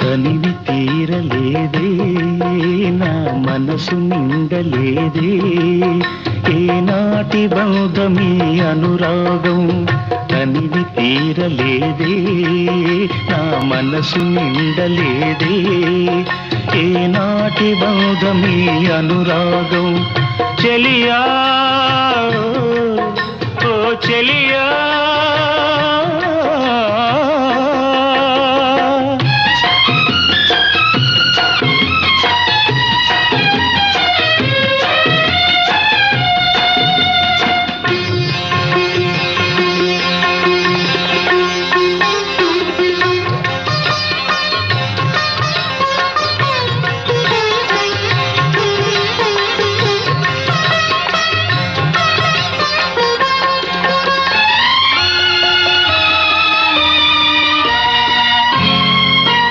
తనివి తీరలేదే నా మనసు నిండలేదే. ఏనాటి బంధమీ అనురాగం తనివి తీరలేదే నా మనసు నిండలేదే. ఏనాటి బంధమీ అనురాగం చెలియా ఓ చెలియా.